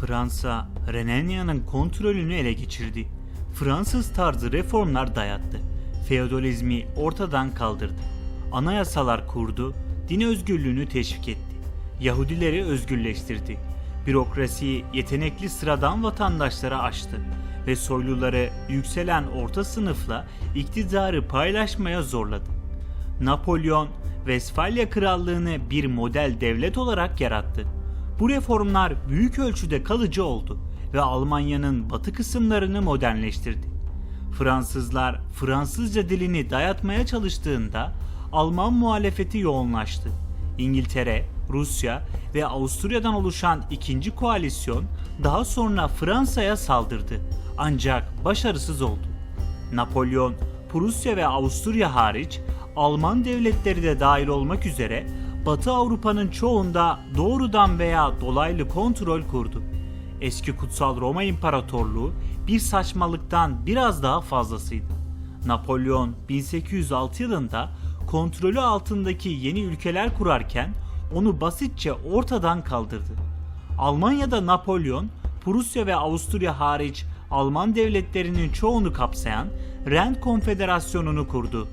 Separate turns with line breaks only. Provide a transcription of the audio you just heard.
Fransa, Renanya'nın kontrolünü ele geçirdi. Fransız tarzı reformlar dayattı. Feodalizmi ortadan kaldırdı. Anayasalar kurdu, din özgürlüğünü teşvik etti. Yahudileri özgürleştirdi. Bürokrasiyi yetenekli sıradan vatandaşlara açtı ve soyluları yükselen orta sınıfla iktidarı paylaşmaya zorladı. Napolyon, Vesfalya Krallığını bir model devlet olarak yarattı. Bu reformlar büyük ölçüde kalıcı oldu ve Almanya'nın batı kısımlarını modernleştirdi. Fransızlar Fransızca dilini dayatmaya çalıştığında Alman muhalefeti yoğunlaştı. İngiltere, Rusya ve Avusturya'dan oluşan ikinci koalisyon daha sonra Fransa'ya saldırdı ancak başarısız oldu. Napolyon, Prusya ve Avusturya hariç Alman devletleri de dahil olmak üzere Batı Avrupa'nın çoğunda doğrudan veya dolaylı kontrol kurdu. Eski Kutsal Roma İmparatorluğu bir saçmalıktan biraz daha fazlasıydı. Napolyon 1806 yılında kontrolü altındaki yeni ülkeler kurarken onu basitçe ortadan kaldırdı. Almanya'da Napolyon, Prusya ve Avusturya hariç Alman devletlerinin çoğunu kapsayan Rent Konfederasyonu'nu kurdu